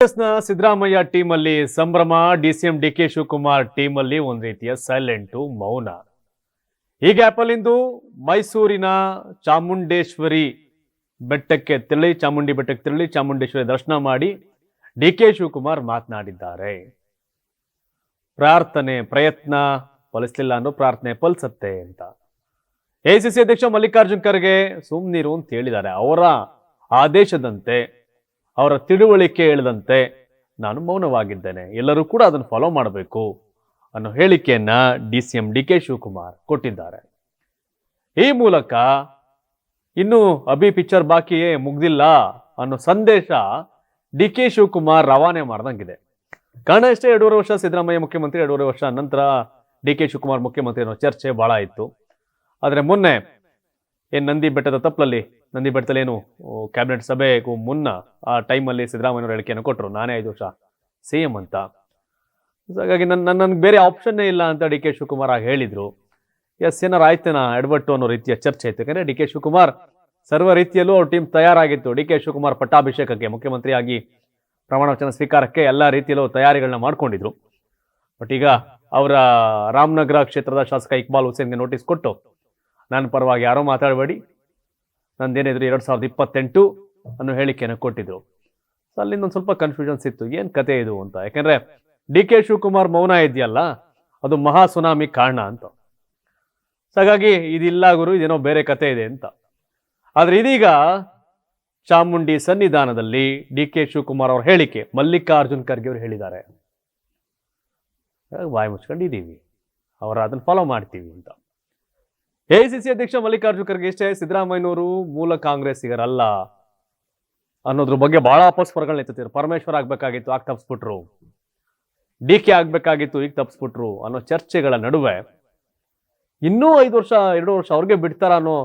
ಕಾಂಗ್ರೆಸ್ನ ಸಿದ್ದರಾಮಯ್ಯ ಟೀಮ್ ಅಲ್ಲಿ ಸಂಭ್ರಮ DCM D K Shivakumar team ಅಲ್ಲಿ ಒಂದ್ ರೀತಿಯ ಸೈಲೆಂಟು ಮೌನ. ಈ ಗ್ಯಾಪಲ್ಲಿಂದು ಮೈಸೂರಿನ ಚಾಮುಂಡೇಶ್ವರಿ ಬೆಟ್ಟಕ್ಕೆ ತೆರಳಿ, ಚಾಮುಂಡಿ ಬೆಟ್ಟಕ್ಕೆ ತೆರಳಿ, ಚಾಮುಂಡೇಶ್ವರಿ ದರ್ಶನ ಮಾಡಿ ಡಿ ಕೆ ಶಿವಕುಮಾರ್ ಮಾತನಾಡಿದ್ದಾರೆ. ಪ್ರಾರ್ಥನೆ, ಪ್ರಯತ್ನ ಫಲಿಸಲಿಲ್ಲ ಅನ್ನೋ ಪ್ರಾರ್ಥನೆ ಫಲಿಸತ್ತೆ ಅಂತ. ಎಸಿಸಿ ಅಧ್ಯಕ್ಷ ಮಲ್ಲಿಕಾರ್ಜುನ್ ಖರ್ಗೆ ಸುಮ್ನಿರು ಅಂತ ಹೇಳಿದ್ದಾರೆ. ಅವರ ಆದೇಶದಂತೆ ಅವರ ತಿಳುವಳಿಕೆ ಹೇಳಿದಂತೆ ನಾನು ಮೌನವಾಗಿದ್ದೇನೆ. ಎಲ್ಲರೂ ಕೂಡ ಅದನ್ನು ಫಾಲೋ ಮಾಡಬೇಕು ಅನ್ನೋ ಹೇಳಿಕೆಯನ್ನ D C M D K Shivakumar ಕೊಟ್ಟಿದ್ದಾರೆ. ಈ ಮೂಲಕ ಇನ್ನೂ ಅಭಿ ಪಿಕ್ಚರ್ ಬಾಕಿಯೇ ಮುಗ್ದಿಲ್ಲ ಅನ್ನೋ ಸಂದೇಶ ಡಿ ಕೆ ಶಿವಕುಮಾರ್ ರವಾನೆ ಮಾಡ್ದಂಗಿದೆ. ಕಾರಣ ಇಷ್ಟೇ ಎರಡೂವರೆ ವರ್ಷ ಸಿದ್ದರಾಮಯ್ಯ ಮುಖ್ಯಮಂತ್ರಿ, ಎರಡೂವರೆ ವರ್ಷ ನಂತರ ಡಿ ಕೆ ಶಿವಕುಮಾರ್ ಮುಖ್ಯಮಂತ್ರಿ ಅನ್ನೋ ಚರ್ಚೆ ಬಹಳ ಇತ್ತು. ಆದರೆ ಮೊನ್ನೆ ಏನು ನಂದಿ ಬೆಟ್ಟದ ತಪ್ಪಲಲ್ಲಿ ನಂದಿ ಬೆಟ್ಟದಲ್ಲಿ ಏನು ಕ್ಯಾಬಿನೆಟ್ ಸಭೆಗೂ ಮುನ್ನ ಆ ಟೈಮಲ್ಲಿ ಸಿದ್ದರಾಮಯ್ಯನವರು ಹೇಳಿಕೆಯನ್ನು ಕೊಟ್ಟರು ನಾನೇ ಐದು ವರ್ಷ ಸಿ ಎಂ ಅಂತ. ಹಾಗಾಗಿ ನನ್ನ ನನಗೆ ಬೇರೆ ಆಪ್ಷನ್ನೇ ಇಲ್ಲ ಅಂತ ಡಿ ಕೆ ಶಿವಕುಮಾರ್ ಆಗ ಹೇಳಿದರು. ಎಸ್ ಏನಾರು ಆಯ್ತೇನಾ ಎಡವಟ್ಟು ಅನ್ನೋ ರೀತಿಯ ಚರ್ಚೆ ಇತ್ತು. ಯಾಕಂದರೆ ಡಿ ಕೆ ಶಿವಕುಮಾರ್ ಸರ್ವ ರೀತಿಯಲ್ಲೂ ಅವ್ರ ಟೀಮ್ ತಯಾರಾಗಿತ್ತು. ಡಿ ಕೆ ಶಿವಕುಮಾರ್ ಪಟ್ಟಾಭಿಷೇಕಕ್ಕೆ, ಮುಖ್ಯಮಂತ್ರಿಯಾಗಿ ಪ್ರಮಾಣ ವಚನ ಸ್ವೀಕಾರಕ್ಕೆ ಎಲ್ಲ ರೀತಿಯಲ್ಲೂ ತಯಾರಿಗಳನ್ನ ಮಾಡ್ಕೊಂಡಿದ್ರು. ಬಟ್ ಈಗ ಅವರ ರಾಮನಗರ ಕ್ಷೇತ್ರದ ಶಾಸಕ ಇಕ್ಬಾಲ್ ಹುಸೇನ್ಗೆ ನೋಟಿಸ್ ಕೊಟ್ಟು, ನನ್ನ ಪರವಾಗಿ ಯಾರೋ ಮಾತಾಡಬೇಡಿ. ನಂದೇನಿದ್ರು ಎರಡು ಸಾವಿರದ ಇಪ್ಪತ್ತೆಂಟು ಅನ್ನೋ ಹೇಳಿಕೆಯನ್ನು ಕೊಟ್ಟಿದ್ರು. ಸೊ ಅಲ್ಲಿಂದ ಒಂದು ಸ್ವಲ್ಪ ಕನ್ಫ್ಯೂಷನ್ಸ್ ಇತ್ತು ಏನು ಕತೆ ಇದು ಅಂತ? ಯಾಕಂದ್ರೆ ಡಿ ಕೆ ಶಿವಕುಮಾರ್ ಮೌನ ಇದೆಯಲ್ಲ, ಅದು ಮಹಾ ಸುನಾಮಿ ಕಾರಣ ಅಂತ. ಹಾಗಾಗಿ ಇದಿಲ್ಲ ಗುರು, ಇದೇನೋ ಬೇರೆ ಕತೆ ಇದೆ ಅಂತ. ಆದ್ರೆ ಇದೀಗ ಚಾಮುಂಡಿ ಸನ್ನಿಧಾನದಲ್ಲಿ ಡಿ ಕೆ ಶಿವಕುಮಾರ್ ಅವ್ರ ಹೇಳಿಕೆ, ಮಲ್ಲಿಕಾರ್ಜುನ್ ಖರ್ಗೆ ಅವರು ಹೇಳಿದ್ದಾರೆ. ಬಾಯಿ ಮುಚ್ಕೊಂಡಿದ್ದೀವಿ. ಅವರ ಅದನ್ನ ಫಾಲೋ ಮಾಡ್ತೀವಿ ಅಂತ. ಎಐಸಿಸಿ ಅಧ್ಯಕ್ಷ ಮಲ್ಲಿಕಾರ್ಜುನ ಖರ್ಗೆ ಇಷ್ಟೇ ಸಿದ್ದರಾಮಯ್ಯನವರು ಮೂಲ ಕಾಂಗ್ರೆಸ್ಸಿಗರಲ್ಲ ಅನ್ನೋದ್ರ ಬಗ್ಗೆ ಬಹಳ ಅಪಸ್ವರಗಳನ್ನ ಎತ್ತುತ್ತಿದ್ರು ಪರಮೇಶ್ವರ್ ಆಗ್ಬೇಕಾಗಿತ್ತು, ಆಗ ತಪ್ಪಿಸ್ಬಿಟ್ರು ಡಿ ಕೆ ಆಗ್ಬೇಕಾಗಿತ್ತು, ಈಗ ತಪ್ಪಿಸ್ಬಿಟ್ರು ಅನ್ನೋ ಚರ್ಚೆಗಳ ನಡುವೆ ಇನ್ನೂ ಐದು ವರ್ಷ, ಎರಡು ವರ್ಷ ಅವ್ರಿಗೆ ಬಿಡ್ತಾರ ಅನ್ನೋ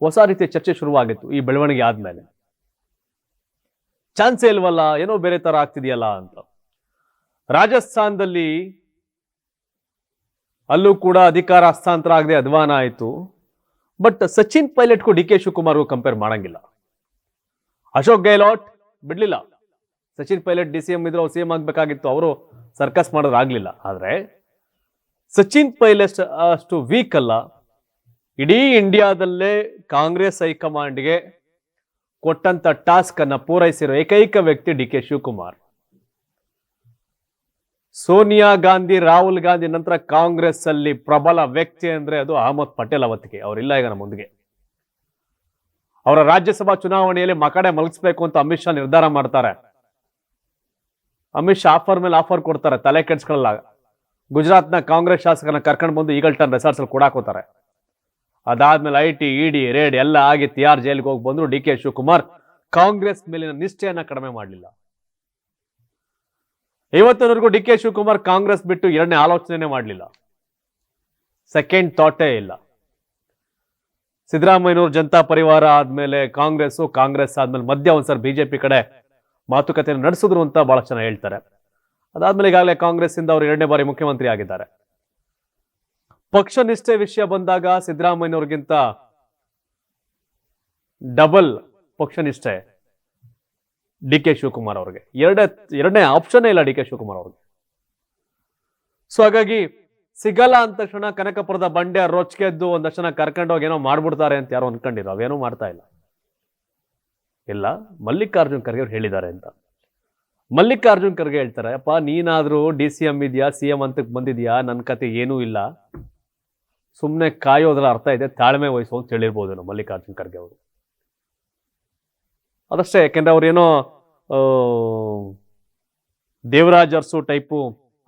ಹೊಸ ರೀತಿಯ ಚರ್ಚೆ ಶುರುವಾಗಿತ್ತು ಈ ಬೆಳವಣಿಗೆ ಆದ್ಮೇಲೆ. ಚಾನ್ಸೇ ಇಲ್ವಲ್ಲ, ಏನೋ ಬೇರೆ ತರ ಆಗ್ತಿದೆಯಲ್ಲ ಅಂತ. ರಾಜಸ್ಥಾನದಲ್ಲಿ ಅಲ್ಲೂ ಕೂಡ ಅಧಿಕಾರ ಹಸ್ತಾಂತರ ಆಗದೆ ಅಧ್ವಾನ ಆಯಿತು. ಬಟ್ ಸಚಿನ್ ಪೈಲಟ್ಗೂ ಡಿ ಕೆ ಶಿವಕುಮಾರ್ಗೂ ಕಂಪೇರ್ ಮಾಡಂಗಿಲ್ಲ. ಅಶೋಕ್ ಗೆಹ್ಲೋಟ್ ಬಿಡ್ಲಿಲ್ಲ. Sachin Pilot D C M ಇದ್ರು ಅವ್ರು ಸಿ ಎಂ ಆಗಬೇಕಾಗಿತ್ತು. ಅವರು ಸರ್ಕಸ್ ಮಾಡೋದಾಗಲಿಲ್ಲ ಆದರೆ ಸಚಿನ್ ಪೈಲಟ್ ಅಷ್ಟು ವೀಕ್ ಅಲ್ಲ. ಇಡೀ ಇಂಡಿಯಾದಲ್ಲೇ ಕಾಂಗ್ರೆಸ್ ಹೈಕಮಾಂಡ್ಗೆ ಕೊಟ್ಟಂಥ ಟಾಸ್ಕನ್ನು ಪೂರೈಸಿರೋ ಏಕೈಕ ವ್ಯಕ್ತಿ ಡಿ ಕೆ ಶಿವಕುಮಾರ್. ಸೋನಿಯಾ ಗಾಂಧಿ, ರಾಹುಲ್ ಗಾಂಧಿ ನಂತರ ಕಾಂಗ್ರೆಸ್ ಅಲ್ಲಿ ಪ್ರಬಲ ವ್ಯಕ್ತಿ ಅಂದ್ರೆ ಅದು ಅಹಮದ್ ಪಟೇಲ್ ಅವತ್ತಿಗೆ. ಅವರಿಲ್ಲ ಈಗ ನಮ್ಮ ಮುಂದಿಗೆ. ಅವರ ರಾಜ್ಯಸಭಾ ಚುನಾವಣೆಯಲ್ಲಿ ಮಕಡೆ ಮಲಗಿಸ್ಬೇಕು ಅಂತ ಅಮಿತ್ ಶಾ ನಿರ್ಧಾರ ಮಾಡ್ತಾರೆ. ಅಮಿತ್ ಶಾ ಆಫರ್ ಮೇಲೆ ಆಫರ್ ಕೊಡ್ತಾರೆ ತಲೆ ಕೆಡ್ಸ್ಕೊಳ್ಳಲ್ಲ. ಗುಜರಾತ್ನ ಕಾಂಗ್ರೆಸ್ ಶಾಸಕನ ಕರ್ಕೊಂಡು ಬಂದು ಈಗಲ್ಟನ್ ರೆಸಾರ್ಟ್ಸ್ ಅಲ್ಲಿ ಕೊಡಾಕೋತಾರೆ ಅದಾದ್ಮೇಲೆ ಐ ಟಿ ಇಡಿ ರೇಡ್ ಎಲ್ಲ ಆಗಿ ತಿಹಾರ್ ಜೈಲಿಗೆ ಹೋಗಿ ಬಂದ್ರು ಡಿ ಕೆ ಶಿವಕುಮಾರ್. ಕಾಂಗ್ರೆಸ್ ಮೇಲಿನ ನಿಷ್ಠೆಯನ್ನ ಕಡಿಮೆ ಮಾಡಲಿಲ್ಲ. ಇವತ್ತಿನವರೆಗೂ ಡಿ ಕೆ ಶಿವಕುಮಾರ್ ಕಾಂಗ್ರೆಸ್ ಬಿಟ್ಟು ಎರಡನೇ ಆಲೋಚನೆ ಮಾಡಲಿಲ್ಲ. ಸೆಕೆಂಡ್ ಥಾಟೇ ಇಲ್ಲ. ಸಿದ್ದರಾಮಯ್ಯನವರು ಜನತಾ ಪರಿವಾರ ಆದ್ಮೇಲೆ ಕಾಂಗ್ರೆಸ್ ಕಾಂಗ್ರೆಸ್ ಆದ್ಮೇಲೆ ಮಧ್ಯ ಒಂದ್ಸಲ ಬಿಜೆಪಿ ಕಡೆ ಮಾತುಕತೆ ನಡೆಸಿದ್ರು ಅಂತ ಬಹಳ ಜನ ಹೇಳ್ತಾರೆ. ಅದಾದ್ಮೇಲೆ ಈಗಾಗಲೇ ಕಾಂಗ್ರೆಸ್ ಇಂದ ಅವರು ಎರಡನೇ ಬಾರಿ ಮುಖ್ಯಮಂತ್ರಿ ಆಗಿದ್ದಾರೆ. ಪಕ್ಷ ನಿಷ್ಠೆ ವಿಷಯ ಬಂದಾಗ ಸಿದ್ದರಾಮಯ್ಯನವ್ರಿಗಿಂತ ಡಬಲ್ ಪಕ್ಷ ನಿಷ್ಠೆ. ಡಿ ಕೆ ಶಿವಕುಮಾರ್ ಅವ್ರಿಗೆ. ಎರಡೇ, ಎರಡನೇ ಆಪ್ಷನ್ ಇಲ್ಲ ಡಿ ಕೆ ಶಿವಕುಮಾರ್ ಅವ್ರಿಗೆ. ಸೊ ಹಾಗಾಗಿ ಸಿಗಲ್ಲ ಅಂದ ತಕ್ಷಣ ಕನಕಪುರದ ಬಂಡೆ ರೊಚ್ಕೆದ್ದು ಒಂದಷ್ಟು ಜನ ಕರ್ಕೊಂಡೋಗಿ ಏನೋ ಮಾಡ್ಬಿಡ್ತಾರೆ ಅಂತ ಯಾರೋ ಅನ್ಕೊಂಡಿರೋ ಅವೇನೂ ಮಾಡ್ತಾ ಇಲ್ಲ. ಇಲ್ಲ, ಮಲ್ಲಿಕಾರ್ಜುನ್ ಖರ್ಗೆ ಅವ್ರು ಹೇಳಿದ್ದಾರೆ ಅಂತ. ಮಲ್ಲಿಕಾರ್ಜುನ್ ಖರ್ಗೆ ಹೇಳ್ತಾರೆ, ಅಪ್ಪ, ನೀನಾದ್ರೂ ಡಿ ಸಿ ಎಂ ಇದೆಯಾ? ಸಿ ಎಂ ಅಂತಕ್ಕೆ ಬಂದಿದ್ಯಾ? ನನ್ನ ಕತೆ ಏನೂ ಇಲ್ಲ. ಸುಮ್ಮನೆ ಕಾಯೋದ್ರ ಅರ್ಥ ಇದೆ, ತಾಳ್ಮೆ ವಹಿಸು ಅಂತ ಹೇಳಿರ್ಬೋದು ಮಲ್ಲಿಕಾರ್ಜುನ್ ಖರ್ಗೆ ಅವರು. ಅದಷ್ಟೇ, ಯಾಕೆಂದ್ರೆ ಅವ್ರೇನೋ ದೇವರಾಜರ್ಸು ಟೈಪು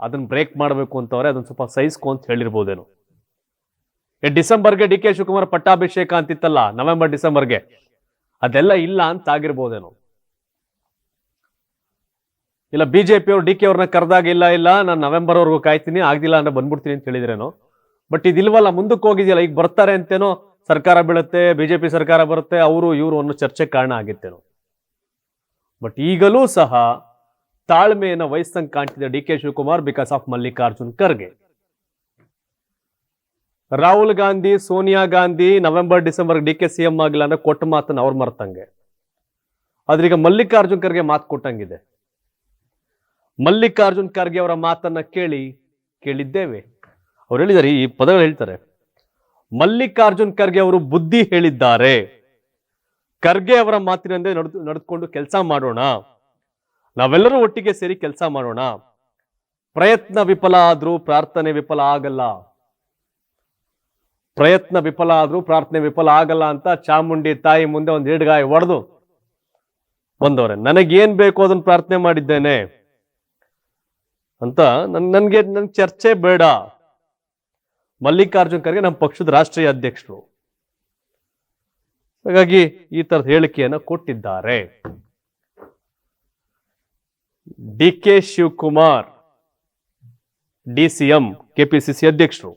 ಅದನ್ನ ಬ್ರೇಕ್ ಮಾಡಬೇಕು ಅಂತವ್ರೆ, ಅದನ್ನ ಸ್ವಲ್ಪ ಸಹಿಸ್ಕೊ ಅಂತ ಹೇಳಿರ್ಬೋದೇನು. ಡಿಸೆಂಬರ್ಗೆ ಡಿ ಕೆ ಶಿವಕುಮಾರ್ ಪಟ್ಟಾಭಿಷೇಕ ಅಂತಿತ್ತಲ್ಲ, ನವೆಂಬರ್, ಡಿಸೆಂಬರ್ಗೆ? ಅದೆಲ್ಲ ಇಲ್ಲ ಅಂತ ಆಗಿರ್ಬೋದೇನು. ಇಲ್ಲ ಬಿಜೆಪಿ ಅವರು, ಡಿ ಕೆ ಅವ್ರನ್ನ ಕರೆದಾಗ ಇಲ್ಲ ಇಲ್ಲ, ನಾನು ನವೆಂಬರ್ ವರ್ಗೂ ಕಾಯ್ತೀನಿ, ಆಗ್ದಿಲ್ಲ ಅಂದ್ರೆ ಬಂದ್ಬಿಡ್ತೀನಿ ಅಂತ ಹೇಳಿದ್ರೇನು? ಬಟ್ ಇದಿಲ್ವಲ್ಲ, ಮುಂದಕ್ಕೆ ಹೋಗಿದೆಯಲ್ಲ, ಈಗ ಬರ್ತಾರೆ ಅಂತೇನೋ ಸರ್ಕಾರ ಬೀಳುತ್ತೆ ಬಿಜೆಪಿ ಸರ್ಕಾರ ಬರುತ್ತೆ, ಅವರು, ಇವರು ಅನ್ನೋ ಚರ್ಚೆ ಕಾರಣ ಆಗಿತ್ತೇನೋ? ಬಟ್ ಈಗಲೂ ಸಹ ತಾಳ್ಮೆಯನ್ನು ವಹಿಸ್ದಂಗೆ ಕಾಣ್ತಿದೆ D K Shivakumar because of Mallikarjun Kharge. Rahul Gandhi, Sonia Gandhi November December D K C M ಆಗಿಲ್ಲ ಅಂದ್ರೆ ಕೊಟ್ಟ ಮಾತನ್ನ ಅವ್ರು ಮರ್ತಂಗೆ. ಆದ್ರೀಗ ಮಲ್ಲಿಕಾರ್ಜುನ್ ಖರ್ಗೆ ಮಾತು ಕೊಟ್ಟಂಗಿದೆ. ಮಲ್ಲಿಕಾರ್ಜುನ್ ಖರ್ಗೆ ಅವರ ಮಾತನ್ನ ಕೇಳಿ ಕೇಳಿದ್ದೇವೆ. ಅವ್ರು ಹೇಳಿದ್ದಾರೆ ಈ ಪದಗಳು ಹೇಳ್ತಾರೆ. ಮಲ್ಲಿಕಾರ್ಜುನ್ ಖರ್ಗೆ ಅವರು ಬುದ್ಧಿ ಹೇಳಿದ್ದಾರೆ. ಖರ್ಗೆ ಅವರ ಮಾತಿನಂತೆ ನಡೆದು, ನಡೆದುಕೊಂಡು ಕೆಲಸ ಮಾಡೋಣ. ನಾವೆಲ್ಲರೂ ಒಟ್ಟಿಗೆ ಸೇರಿ ಕೆಲಸ ಮಾಡೋಣ. ಪ್ರಯತ್ನ ವಿಫಲ ಆದ್ರೂ ಪ್ರಾರ್ಥನೆ ವಿಫಲ ಆಗಲ್ಲ. ಪ್ರಯತ್ನ ವಿಫಲ ಆದ್ರೂ ಪ್ರಾರ್ಥನೆ ವಿಫಲ ಆಗಲ್ಲ ಅಂತ ಚಾಮುಂಡಿ ತಾಯಿ ಮುಂದೆ ಒಂದು ಹಿಡ್ಗಾಯಿ ಹೊಡೆದು ಬಂದವ್ರೆ, ನನಗೇನ್ ಬೇಕು ಅದನ್ನ ಪ್ರಾರ್ಥನೆ ಮಾಡಿದ್ದೇನೆ ಅಂತ ನನ್, ನನ್ಗೆ ನನ್ ಚರ್ಚೆ ಬೇಡ. ಮಲ್ಲಿಕಾರ್ಜುನ್ ಖರ್ಗೆ ನಮ್ಮ ಪಕ್ಷದ ರಾಷ್ಟ್ರೀಯ ಅಧ್ಯಕ್ಷರು. ಹಾಗಾಗಿ ಈ ತರದ ಹೇಳಿಕೆಯನ್ನ ಕೊಟ್ಟಿದ್ದಾರೆ. D K Shivakumar DCM KPCC ಅಧ್ಯಕ್ಷರು.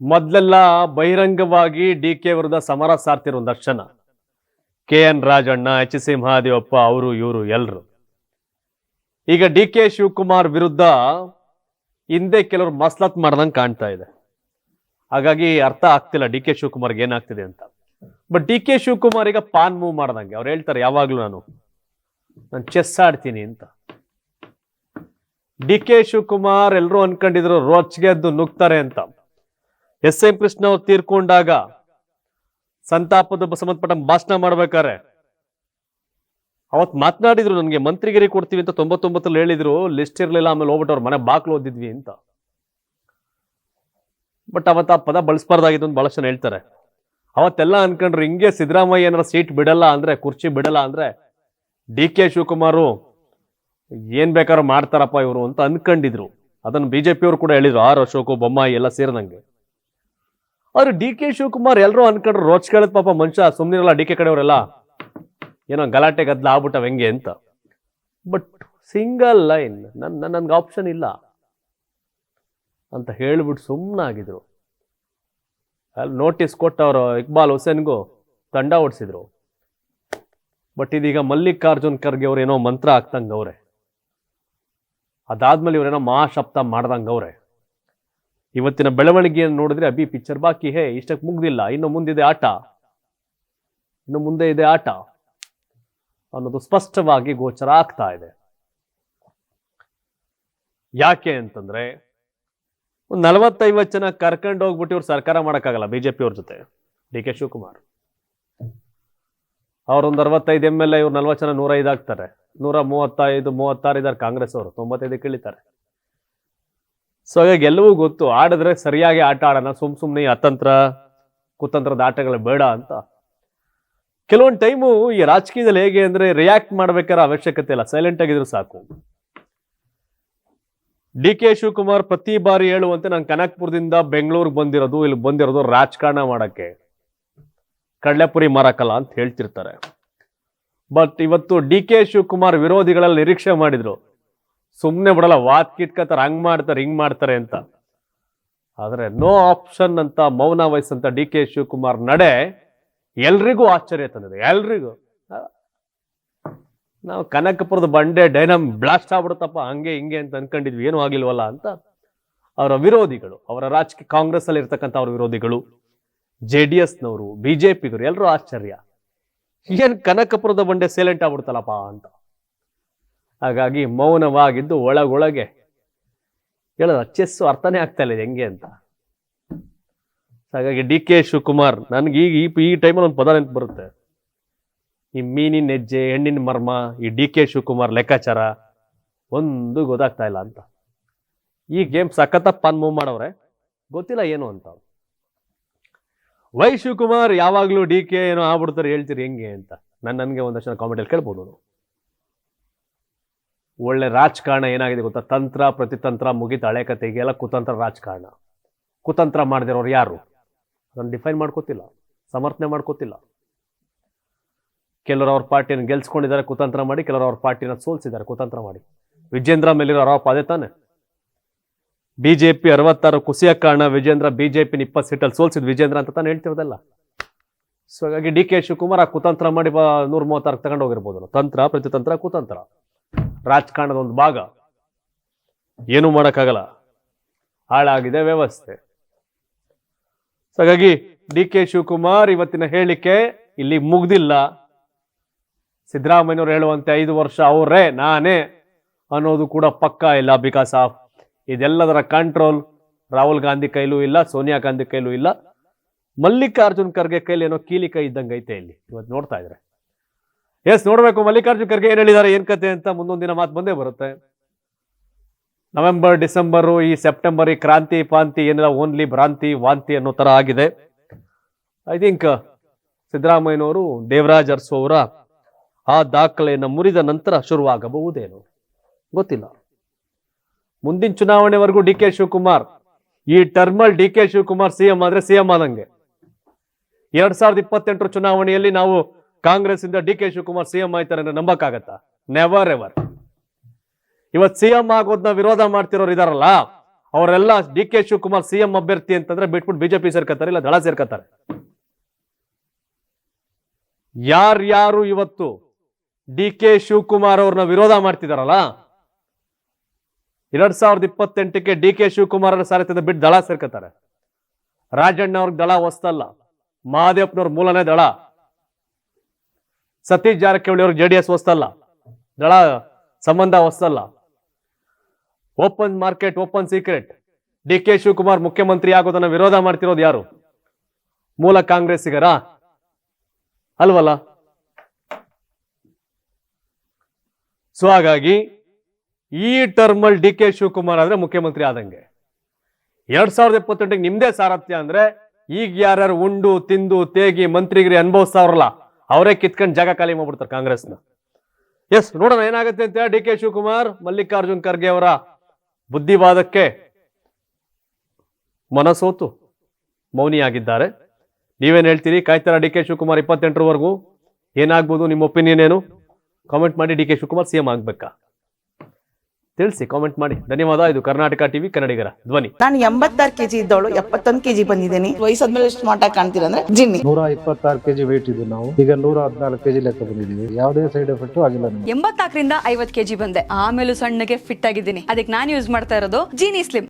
ಮೊದಲೆಲ್ಲ ಬಹಿರಂಗವಾಗಿ ಡಿ ಕೆ ವಿರುದ್ಧ ಸಮರ ಸಾರ್ತಿರೋ ದರ್ಶನ. K N Rajanna H C Mahadevappa, ಅವರು, ಇವರು ಎಲ್ಲರು ಈಗ ಡಿ ಕೆ ಶಿವಕುಮಾರ್ ವಿರುದ್ಧ ಹಿಂದೆ ಕೆಲವರು ಮಸ್ಲತ್ ಮಾಡ್ದಂಗೆ ಕಾಣ್ತಾ ಇದೆ. ಹಾಗಾಗಿ ಅರ್ಥ ಆಗ್ತಿಲ್ಲ ಡಿ ಕೆ ಶಿವಕುಮಾರ್ಗೆ ಏನಾಗ್ತಿದೆ ಅಂತ. ಬಟ್ ಡಿ ಕೆ ಶಿವಕುಮಾರ್ ಈಗ ಪಾನ್ ಮೂವ್ ಮಾಡ್ದಂಗೆ, ಅವ್ರು ಹೇಳ್ತಾರೆ, ಯಾವಾಗ್ಲೂ ನಾನು ನಾನು ಚೆಸ್ ಆಡ್ತೀನಿ ಅಂತ. ಡಿ ಕೆ ಶಿವಕುಮಾರ್ ಎಲ್ಲರೂ ಅನ್ಕೊಂಡಿದ್ರು, ರೋಚ್ಗೆ ಅದು ನುಗ್ತಾರೆ ಅಂತ. ಎಸ್ ಎಂ ಕೃಷ್ಣ ಅವ್ರು ತೀರ್ಕೊಂಡಾಗ ಸಂತಾಪದ ಸಂಬಂಧಪಟ್ಟ ಭಾಷಣ ಮಾಡ್ಬೇಕಾರೆ ಅವತ್ ಮಾತನಾಡಿದ್ರು, ನನಗೆ ಮಂತ್ರಿಗಿರಿ ಕೊಡ್ತೀವಿ ಅಂತ ತೊಂಬತ್ತೊಂಬತ್ತಲ್ಲಿ ಹೇಳಿದ್ರು, ಲಿಸ್ಟ್ ಇರಲಿಲ್ಲ, ಆಮೇಲೆ ಹೋಗ್ಬಿಟ್ಟು ಅವ್ರ ಮನೆ ಬಾಕ್ಲು ಓದಿದ್ವಿ ಅಂತ. ಬಟ್ ಅವತ್ತು ಆ ಪದ ಬಳಸ್ಬಾರ್ದಾಗಿತ್ತು ಅಂತ ಜನ ಹೇಳ್ತಾರೆ. ಅವತ್ತೆಲ್ಲ ಅನ್ಕೊಂಡ್ರು ಹಿಂಗೆ ಸಿದ್ದರಾಮಯ್ಯ ಏನಾರ ಸೀಟ್ ಬಿಡಲ್ಲ ಅಂದ್ರೆ, ಕುರ್ಚಿ ಬಿಡಲ್ಲ ಅಂದ್ರೆ, ಡಿ ಕೆ ಶಿವಕುಮಾರು ಏನು ಬೇಕಾದ್ರೂ ಮಾಡ್ತಾರಪ್ಪ ಇವರು ಅಂತ ಅನ್ಕೊಂಡಿದ್ರು. ಅದನ್ನು ಬಿಜೆಪಿ ಅವರು ಕೂಡ ಹೇಳಿದ್ರು, ಆರ್ ಅಶೋಕು, ಬೊಮ್ಮಾಯಿ ಎಲ್ಲ ಸೇರಿದಂಗೆ. ಆದ್ರೆ ಡಿ ಕೆ ಶಿವಕುಮಾರ್ ಎಲ್ಲರೂ ಅನ್ಕೊಂಡ್ರು, ರೋಚ್ ಕೇಳಿದ ಪಾಪ ಮನುಷ್ಯ, ಸುಮ್ನಿರಲ್ಲ ಡಿ ಕೆ ಕಡೆಯವರೆಲ್ಲ. ಏನೋ ಗಲಾಟೆ ಗದ್ದಲ ಆಗ್ಬಿಟ್ಟವ ಹೆಂಗೆ? ಅಂತ. ಬಟ್ ಸಿಂಗಲ್ ಲೈನ್ ನನ್ನ ನನ್- ನನ್ಗೆ ಆಪ್ಷನ್ ಇಲ್ಲ. ಅಂತ ಹೇಳ್ಬಿಟ್ಟು ಸುಮ್ಮನಾಗಿದ್ರು ಅಲ್ಲಿ ನೋಟಿಸ್ ಕೊಟ್ಟವರು ಇಕ್ಬಾಲ್ ಹುಸೇನ್ಗೂ ತಂಡ ಓಡಿಸಿದ್ರು ಬಟ್ ಇದೀಗ ಮಲ್ಲಿಕಾರ್ಜುನ್ ಖರ್ಗೆ ಅವ್ರು ಏನೋ ಮಂತ್ರ ಹಾಕ್ದಂಗೆ ಅವ್ರೆ. ಅದಾದ್ಮೇಲೆ ಇವರೇನೋ ಮಹಾಶಬ್ದ ಮಾಡ್ದಂಗೆ ಅವ್ರೆ. ಇವತ್ತಿನ ಬೆಳವಣಿಗೆಯನ್ನು ನೋಡಿದ್ರೆ ಅಭಿ ಪಿಕ್ಚರ್ ಬಾಕಿ ಹೇ, ಇಷ್ಟಕ್ಕೆ ಮುಗ್ದಿಲ್ಲ, ಇನ್ನು ಮುಂದಿದೆ ಆಟ. ಇನ್ನು ಮುಂದೆ ಇದೆ ಆಟ. ಅನ್ನೋದು ಸ್ಪಷ್ಟವಾಗಿ ಗೋಚರ ಆಗ್ತಾ ಇದೆ. ಯಾಕೆ ಅಂತಂದ್ರೆ ಒಂದು ನಲವತ್ತೈವತ್ತು ಜನ ಕರ್ಕೊಂಡು ಹೋಗ್ಬಿಟ್ಟು ಇವ್ರು ಸರ್ಕಾರ ಮಾಡೋಕ್ಕಾಗಲ್ಲ ಬಿಜೆಪಿ ಅವ್ರ ಜೊತೆ. D K Shivakumar. ಅವ್ರೊಂದು ಅರವತ್ತೈದು ಎಂ ಎಲ್ ಎ, ಇವ್ರು ನಲ್ವತ್ತು ಜನ ನೂರೈದು ಆಗ್ತಾರೆ. ನೂರ ಮೂವತ್ತೈದು, ಮೂವತ್ತಾರು ಇದ್ದಾರೆ ಕಾಂಗ್ರೆಸ್ ಅವರು. ತೊಂಬತ್ತೈದಕ್ಕೆ ಇಳಿತಾರೆ ಸೊ ಹಾಗಾಗಿ ಎಲ್ಲವೂ ಗೊತ್ತು. ಆಡಿದ್ರೆ ಸರಿಯಾಗಿ ಆಟ ಆಡೋಣ, ಸುಮ್ ಸುಮ್ಮನೆ ಅತಂತ್ರ ಕುತಂತ್ರದ ಆಟಗಳು ಬೇಡ ಅಂತ. ಕೆಲವೊಂದು ಟೈಮು ಈ ರಾಜಕೀಯದಲ್ಲಿ ಹೇಗೆ ಅಂದ್ರೆ ರಿಯಾಕ್ಟ್ ಮಾಡ್ಬೇಕಾದ್ರೆ ಅವಶ್ಯಕತೆ ಇಲ್ಲ. ಸೈಲೆಂಟ್ ಆಗಿದ್ರು ಸಾಕು. ಡಿ ಕೆ ಶಿವಕುಮಾರ್ ಪ್ರತಿ ಬಾರಿ ಹೇಳುವಂತೆ ನಾನು ಕನಕ್ಪುರದಿಂದ ಬೆಂಗಳೂರಿಗೆ ಬಂದಿರೋದು, ಇಲ್ಲಿ ಬಂದಿರೋದು ರಾಜಕಾರಣ ಮಾಡಕ್ಕೆ. ಕಡ್ಲೆಪುರಿ ಮಾರಕಲ್ಲ ಅಂತ ಹೇಳ್ತಿರ್ತಾರೆ. ಬಟ್ ಇವತ್ತು ಡಿ ಕೆ ಶಿವಕುಮಾರ್ ವಿರೋಧಿಗಳಲ್ಲಿ ನಿರೀಕ್ಷೆ ಮಾಡಿದ್ರು. ಸುಮ್ಮನೆ ಬಿಡಲ್ಲ ವಾತ್ ಕಿತ್ಕತ್ತಾರೆ ಹಂಗ್ ಮಾಡ್ತಾರೆ, ಹಿಂಗ್ ಮಾಡ್ತಾರೆ ಅಂತ. ಆದ್ರೆ ನೋ ಆಪ್ಷನ್ ಅಂತ, ಮೌನ ವಹಿಸಂತ ಡಿ ಕೆ ಶಿವಕುಮಾರ್ ನಡೆ, ಎಲ್ರಿಗೂ ಆಶ್ಚರ್ಯ ತಂದಿದೆ, ಎಲ್ರಿಗೂ. ನಾವು ಕನಕಪುರದ ಬಂಡೆ ಡೈನಮ್ ಬ್ಲಾಸ್ಟ್ ಆಗ್ಬಿಡುತ್ತಪ್ಪ, ಹಂಗೆ ಹಿಂಗೆ ಅಂತ ಅನ್ಕೊಂಡಿದ್ವಿ, ಏನೂ ಆಗಿಲ್ವಲ್ಲ ಅಂತ. ಅವರ ವಿರೋಧಿಗಳು, ಅವರ ರಾಜಕೀಯ ಕಾಂಗ್ರೆಸ್ ಅಲ್ಲಿ ಇರ್ತಕ್ಕಂಥ ಅವ್ರ ವಿರೋಧಿಗಳು, ಜೆ ಡಿ ಎಸ್ನವರು ಬಿಜೆಪಿಗರು ಎಲ್ಲರೂ ಆಶ್ಚರ್ಯ. ಏನ್ ಕನಕಪುರದ ಬಂಡೆ ಸೈಲೆಂಟ್ ಆಗ್ಬಿಡ್ತಲ್ಲಪ್ಪ ಅಂತ. ಹಾಗಾಗಿ ಮೌನವಾಗಿದ್ದು ಒಳಗೊಳಗೆ. ಹೇಳೋದು, ಚೆಸ್ಸು ಅರ್ಥನೇ ಆಗ್ತಾ ಇಲ್ಲ ಹೆಂಗೆ ಅಂತ. ಹಾಗಾಗಿ ಡಿ ಕೆ ಶಿವಕುಮಾರ್ ನನ್ಗೆ ಈಗ ಈ ಈ ಟೈಮಲ್ಲಿ ಒಂದು ಪದ ನೆನಪು ಬರುತ್ತೆ. ಈ ಮೀನಿನ ಹೆಜ್ಜೆ, ಹೆಣ್ಣಿನ ಮರ್ಮ, ಈ ಡಿ ಕೆ ಶಿವಕುಮಾರ್ ಲೆಕ್ಕಾಚಾರ ಒಂದು ಗೊತ್ತಾಗ್ತಾ ಇಲ್ಲ ಅಂತ. ಈ ಗೇಮ್ ಸಖತ್ತ ಪಾನ್ ಮೂವ್ ಮಾಡವ್ರೆ ಗೊತ್ತಿಲ್ಲ ಏನು ಅಂತ ವೈ ಶಿವಕುಮಾರ್ ಯಾವಾಗಲೂ ಡಿ ಕೆ ಏನೋ ಆಗ್ಬಿಡ್ತಾರೆ ಹೇಳ್ತೀರಿ ಹೆಂಗೆ ಅಂತ. ನಾನು ನನಗೆ ಒಂದಷ್ಟು ಕಾಮೆಂಟಲ್ಲಿ ಕೇಳ್ಬೋದು. ಒಳ್ಳೆ ರಾಜಕಾರಣ ಏನಾಗಿದೆ ಗೊತ್ತಾ? ತಂತ್ರ, ಪ್ರತಿತಂತ್ರ ಮುಗಿತ, ಹಳೆ ಕತೆಗೆ ಎಲ್ಲ ಕುತಂತ್ರ ರಾಜಕಾರಣ. ಕುತಂತ್ರ ಮಾಡಿದಿರೋರು ಯಾರು? ಅದನ್ನು ಡಿಫೈನ್ ಮಾಡ್ಕೋತಿಲ್ಲ. ಸಮರ್ಥನೆ ಮಾಡ್ಕೋತಿಲ್ಲ. ಕೆಲವರು ಅವ್ರ ಪಾರ್ಟಿಯನ್ನು ಗೆಲ್ಸ್ಕೊಂಡಿದ್ದಾರೆ, ಕುತಂತ್ರ ಮಾಡಿ, ಕೆಲವರು ಅವ್ರ ಪಾರ್ಟಿನ ಸೋಲ್ಸಿದ್ದಾರೆ, ಕುತಂತ್ರ ಮಾಡಿ. ವಿಜೇಂದ್ರ ಮೇಲಿರೋ ಆರೋಪ ಅದೇ ತಾನೆ? ಬಿಜೆಪಿ ಅರವತ್ತಾರು ಕುಸಿಯ ಕಾರಣ ವಿಜೇಂದ್ರ ಬಿಜೆಪಿ ಇಪ್ಪತ್ತು ಸೀಟಲ್ಲಿ ಸೋಲ್ಸಿದ್ ವಿಜೇಂದ್ರ ಅಂತ ತಾನು ಹೇಳ್ತಿರೋದಲ್ಲ? ಸೊ ಹಾಗಾಗಿ ಡಿ ಕೆ ಶಿವಕುಮಾರ್ ಆ ಕುತಂತ್ರ ಮಾಡಿ ಬಾ ನೂರ ಮೂವತ್ತಾರು ತಗೊಂಡು ಹೋಗಿರ್ಬೋದು ತಂತ್ರ, ಪ್ರತಿತಂತ್ರ, ಕುತಂತ್ರ. ರಾಜಕಾರಣದ ಒಂದು ಭಾಗ. ಏನು ಮಾಡೋಕ್ಕಾಗಲ್ಲ. ಹಾಳಾಗಿದೆ ವ್ಯವಸ್ಥೆ. ಸೊ ಹಾಗಾಗಿ ಡಿ ಕೆ ಶಿವಕುಮಾರ್ ಇವತ್ತಿನ ಹೇಳಿಕೆ ಇಲ್ಲಿ ಮುಗ್ದಿಲ್ಲ. ಸಿದ್ದರಾಮಯ್ಯನವ್ರು ಹೇಳುವಂತೆ ಐದು ವರ್ಷ ಅವರೇ, ನಾನೇ ಅನ್ನೋದು ಕೂಡ ಪಕ್ಕ ಇಲ್ಲ. ಬಿಕಾಸ್ ಆಫ್ ಇದೆಲ್ಲದರ ಕಂಟ್ರೋಲ್ ರಾಹುಲ್ ಗಾಂಧಿ ಕೈಲೂ ಇಲ್ಲ, ಸೋನಿಯಾ ಗಾಂಧಿ ಕೈಲೂ ಇಲ್ಲ. ಮಲ್ಲಿಕಾರ್ಜುನ್ ಖರ್ಗೆ ಕೈಲಿ ಏನೋ ಕೀಲಿ ಕೈ ಇದ್ದಂಗೆ ಐತೆ ಇಲ್ಲಿ. ಇವತ್ತು ನೋಡ್ತಾ ಇದ್ರೆ. ಎಸ್ ನೋಡಬೇಕು. ಮಲ್ಲಿಕಾರ್ಜುನ್ ಖರ್ಗೆ ಏನು ಹೇಳಿದ್ದಾರೆ, ಏನು ಕತೆ ಅಂತ ಮುಂದೊಂದು ದಿನ ಮಾತು ಬಂದೇ ಬರುತ್ತೆ. ನವೆಂಬರ್ ಡಿಸೆಂಬರು ಈ ಸೆಪ್ಟೆಂಬರ್ ಈ ಕ್ರಾಂತಿ ಪಾಂತಿ ಏನಿಲ್ಲ ಓನ್ಲಿ ಭ್ರಾಂತಿ, ವಾಂತಿ ಅನ್ನೋ ಥರ ಆಗಿದೆ. ಐ ಥಿಂಕ್ ಸಿದ್ದರಾಮಯ್ಯನವರು ದೇವರಾಜ್ ಅರಸು ಅವರ ಆ ದಾಖಲೆಯನ್ನು ಮುರಿದ ನಂತರ ಶುರುವಾಗಬಹುದೇನು? ಗೊತ್ತಿಲ್ಲ. ಮುಂದಿನ ಚುನಾವಣೆವರೆಗೂ ಡಿ ಕೆ ಶಿವಕುಮಾರ್, ಈ ಟರ್ಮಲ್ ಡಿ ಕೆ ಶಿವಕುಮಾರ್ ಸಿಎಂ ಆದ್ರೆ ಸಿಎಂ ಆದಂಗೆ. ಎರಡ್ ಸಾವಿರದ ಇಪ್ಪತ್ತೆಂಟರ ಚುನಾವಣೆಯಲ್ಲಿ ನಾವು ಕಾಂಗ್ರೆಸ್ ಇಂದ ಡಿ ಕೆ ಶಿವಕುಮಾರ್ ಸಿಎಂ ಆಯ್ತಾರೆ ಅಂದ್ರೆ ನಂಬಕ್ಕಾಗತ್ತಾ? ನೆವರ್ ಎವರ್ ಇವತ್ ಸಿಎಂ ಆಗೋದ್ನ ವಿರೋಧ ಮಾಡ್ತಿರೋರು ಇದಾರಲ್ಲ, ಅವರೆಲ್ಲ ಡಿ ಕೆ ಶಿವಕುಮಾರ್ ಸಿಎಂ ಅಭ್ಯರ್ಥಿ ಅಂತಂದ್ರೆ ಬಿಟ್ಬಿಟ್ಟು ಬಿಜೆಪಿ ಸೇರ್ಕತ್ತಾರೆ, ಇಲ್ಲ ದಳ ಸೇರ್ಕತ್ತಾರೆ. ಯಾರ್ಯಾರು ಇವತ್ತು ಡಿ ಕೆ ಶಿವಕುಮಾರ್ ಅವ್ರನ್ನ ವಿರೋಧ ಮಾಡ್ತಿದಾರಲ್ಲ? ಎರಡ್ ಸಾವಿರದ ಇಪ್ಪತ್ತೆಂಟಕ್ಕೆ ಡಿ ಕೆ ಶಿವಕುಮಾರ್ ಸಾರಥ್ಯದ ಬಿಟ್ಟು ದಳ ಸೇರ್ಕತ್ತಾರೆ. ರಾಜಣ್ಣ ಅವ್ರಿಗೆ ದಳ ಹೊಸ್ತಲ್ಲ. ಮಹಾದೇವಪ್ಪನವ್ರ ಮೂಲನೇ ದಳ. ಸತೀಶ್ ಜಾರಕಿಹೊಳಿ ಅವ್ರಿಗೆ ಜೆಡಿಎಸ್ ಹೊಸ್ತಲ್ಲ. ದಳ ಸಂಬಂಧ ಹೊಸ್ತಲ್ಲ. Open market, open secret. D K Shivakumar ಮುಖ್ಯಮಂತ್ರಿ ಆಗೋದನ್ನ ವಿರೋಧ ಮಾಡ್ತಿರೋದು ಯಾರು? ಮೂಲ ಕಾಂಗ್ರೆಸ್ಸಿಗರ? ಅಲ್ವಲ್ಲ? ಸೊ ಹಾಗಾಗಿ ಈ ಟರ್ಮಲ್ ಡಿ ಕೆ ಶಿವಕುಮಾರ್ ಆದರೆ ಮುಖ್ಯಮಂತ್ರಿ ಆದಂಗೆ. ಎರಡ್ ಸಾವಿರದ ಇಪ್ಪತ್ತೆಂಟಿಗೆ ನಿಮ್ದೇ ಸಾರಥ್ಯ ಅಂದ್ರೆ ಈಗ ಯಾರ್ಯಾರು ಉಂಡು, ತಿಂದು, ತೇಗಿ, ಮಂತ್ರಿಗಿರಿ ಅನುಭವಿಸ್ತಾವ್ರಲ್ಲ, ಅವರೇ ಕಿತ್ಕೊಂಡು ಜಾಗ ಖಾಲಿ ಮಾಡ್ಬಿಡ್ತಾರೆ ಕಾಂಗ್ರೆಸ್ನ. ಎಸ್ ನೋಡೋಣ ಏನಾಗುತ್ತೆ ಅಂತ ಡಿ ಕೆ ಶಿವಕುಮಾರ್, ಮಲ್ಲಿಕಾರ್ಜುನ್ ಖರ್ಗೆ ಅವರ ಬುದ್ಧಿವಾದಕ್ಕೆ ಮನಸೋತು. ಮೌನಿಯಾಗಿದ್ದಾರೆ. ನೀವೇನು ಹೇಳ್ತೀರಿ? ಕಾಯ್ತಾರ ಡಿ ಕೆ ಶಿವಕುಮಾರ್ ಇಪ್ಪತ್ತೆಂಟರವರೆಗೂ ಏನಾಗ್ಬೋದು ನಿಮ್ಮ ಒಪಿನಿಯನ್ ಏನು? ಕಾಮೆಂಟ್ ಮಾಡಿ ಡಿ ಕೆ ಶಿವಕುಮಾರ್ ಸಿಎಂ ಆಗ್ಬೇಕಾ? ತಿಳಿಸಿ ಕಾಮೆಂಟ್ ಮಾಡಿ. ಧನ್ಯವಾದ ಇದು ಕರ್ನಾಟಕ ಟಿವಿ ಕನ್ನಡಿಗರ ಧ್ವನಿ. ನಾನು ಎಂಬತ್ತಾರು ಕೆಜಿ ಇದ್ದವಳು ಎಪ್ಪತ್ತೊಂದು ಕೆಜಿ ಬಂದಿದ್ದೀನಿ. ವಯಸ್ಸಾದ್ಮೇಲೆ ಎಷ್ಟು ಮಾಟ ಕಾಣ್ತೀರ ಅಂದ್ರೆ ಜಿನ್ನಿ. ನೂರ ಇಪ್ಪತ್ತಾರು ಕೆಜಿ ವೇಟ್ ಇದ್ದು ನಾವು. ಈಗ ನೂರ ಹದಿನಾಲ್ಕು ಕೆಜಿ ಲೆಕ್ಕ ಬಂದಿದ್ದೀವಿ. ಯಾವುದೇ ಸೈಡ್ ಎಫೆಕ್ಟ್ ಆಗಿಲ್ಲ ಎಂಬತ್ನಾಲ್ಕರಿಂದ ಐವತ್ ಕೆಜಿ ಬಂದೆ. ಆಮೇಲೆ ಸಣ್ಣಗೆ ಫಿಟ್ ಆಗಿದ್ದೀನಿ. ಅದಕ್ಕೆ ನಾನು ಯೂಸ್ ಮಾಡ್ತಾ ಇರೋದು ಜೀನಿ ಸ್ಲಿಮ್